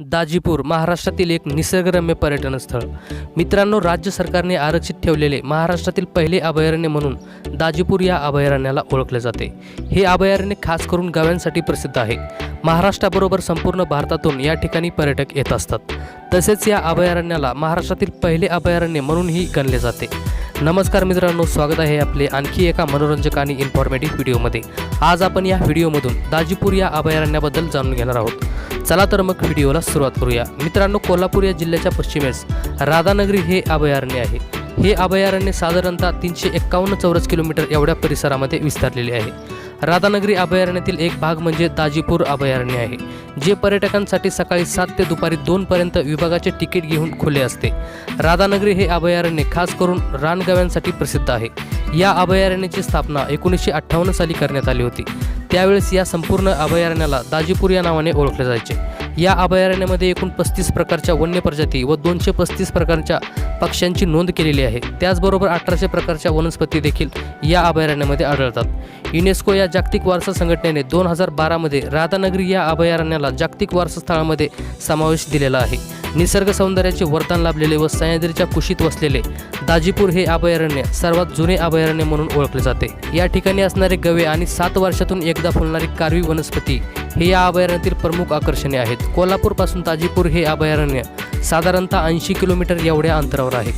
दाजीपूर महाराष्ट्रातील एक निसर्गरम्य पर्यटन स्थळ. मित्रांनो राज्य सरकारने आरक्षित ठेवलेले महाराष्ट्रातील पहिले अभयारण्य म्हणून दाजीपूर या अभयारण्याला ओळखले जाते. हे अभयारण्य खास करून गाव्यांसाठी प्रसिद्ध आहे. महाराष्ट्राबरोबर संपूर्ण भारतातून या ठिकाणी पर्यटक येत असतात. तसेच या अभयारण्याला महाराष्ट्रातील पहिले अभयारण्य म्हणूनही गणले जाते. नमस्कार मित्रांनो स्वागत आहे आपले आणखी एका मनोरंजक आणि इन्फॉर्मेटिव्ह व्हिडिओमध्ये. आज आपण या व्हिडिओमधून दाजीपूर या अभयारण्याबद्दल जाणून घेणार आहोत. चला तर मग व्हिडिओला सुरुवात करूया. मित्रांनो कोल्हापूर या जिल्ह्याच्या पश्चिमेस राधानगरी हे अभयारण्य आहे. हे अभयारण्य साधारणतः तीनशे एक्कावन्न चौरस किलोमीटर एवढ्या परिसरामध्ये विस्तारलेले आहे. राधानगरी अभयारण्यातील एक भाग म्हणजे दाजीपूर अभयारण्य आहे जे पर्यटकांसाठी सकाळी सात ते दुपारी दोनपर्यंत विभागाचे तिकीट घेऊन खुले असते. राधानगरी हे अभयारण्य खास करून रानगाव्यांसाठी प्रसिद्ध आहे. या अभयारण्याची स्थापना एकोणीसशे अठ्ठावन्न साली करण्यात आली होती. त्यावेळेस या संपूर्ण अभयारण्याला दाजीपूर या नावाने ओळखले जायचे. या अभयारण्यामध्ये एकूण पस्तीस प्रकारच्या वन्य प्रजाती व दोनशे पस्तीस प्रकारच्या पक्ष्यांची नोंद केलेली आहे. त्याचबरोबर अठराशे प्रकारच्या वनस्पती देखील या अभयारण्यामध्ये आढळतात. युनेस्को या जागतिक वारसा संघटनेने दोन हजार बारामध्ये राधानगरी या अभयारण्याला जागतिक वारसा स्थळामध्ये समावेश दिलेला आहे. निसर्ग सौंदर्याचे वरदान लाभलेले व सह्याद्रीच्या कुशीत वसलेले दाजीपूर हे अभयारण्य सर्वात जुने अभयारण्य म्हणून ओळखले जाते. या ठिकाणी असणारे गवे आणि सात वर्षातून एकदा फुलणारी कारवी वनस्पती हे या अभयारण्यातील प्रमुख आकर्षणे आहेत. कोल्हापूरपासून दाजीपूर हे अभयारण्य साधारणतः ऐंशी किलोमीटर एवढ्या अंतरावर आहे.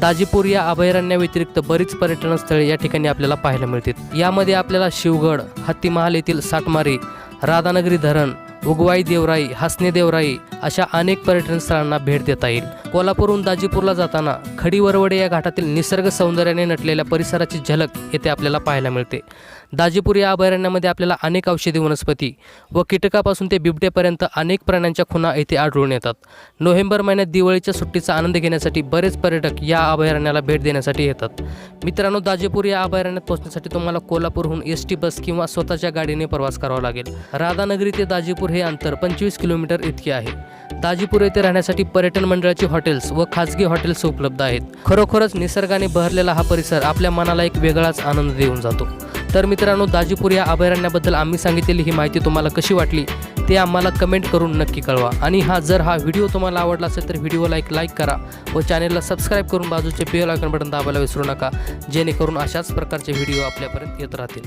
दाजीपूर या अभयारण्याव्यतिरिक्त बरीच पर्यटन स्थळे या ठिकाणी आपल्याला पाहायला मिळतील. यामध्ये आपल्याला शिवगड हत्तीमहाल येथील साटमारी राधानगरी धरण उगवाई देवराई हसने देवराई अशा अनेक पर्यटन स्थळांना भेट देता येईल. कोल्हापूरहून दाजीपूरला जाताना खडीवरवडे या घाटातील निसर्ग सौंदर्याने नटलेल्या परिसराची झलक येथे आपल्याला पाहायला मिळते. दाजीपूर या अभयारण्यामध्ये आपल्याला अनेक औषधी वनस्पती व कीटकापासून ते बिबटेपर्यंत अनेक प्राण्यांच्या खुणा येथे आढळून येतात. नोव्हेंबर महिन्यात दिवाळीच्या सुट्टीचा आनंद घेण्यासाठी बरेच पर्यटक या अभयारण्याला भेट देण्यासाठी येतात. मित्रांनो दाजीपूर या अभयारण्यात पोहोचण्यासाठी तुम्हाला कोल्हापूरहून एस टी बस किंवा स्वतःच्या गाडीने प्रवास करावा लागेल. राधानगरी ते दाजीपूर हे अंतर पंचवीस किलोमीटर इतके आहे. दाजीपूर येथे राहण्यासाठी पर्यटन मंडळाची हॉटेल्स व खाजगी हॉटेल्स उपलब्ध आहेत. खरोखरच निसर्गाने बहरलेला हा परिसर आपल्या मनाला एक वेगळाच आनंद देऊन जातो. तर मित्रांनो दाजीपूर या अभयारण्याबद्दल आम्ही सांगितलेली ही माहिती तुम्हाला कशी वाटली ते आम्हाला कमेंट करून नक्की कळवा. आणि हा जर हा व्हिडिओ तुम्हाला आवडला असेल तर व्हिडिओला एक लाईक करा व चॅनेलला सबस्क्राईब करून बाजूचे बेल आयकॉन बटन दाबायला विसरू नका जेणेकरून अशाच प्रकारचे व्हिडिओ आपल्यापर्यंत येत राहतील.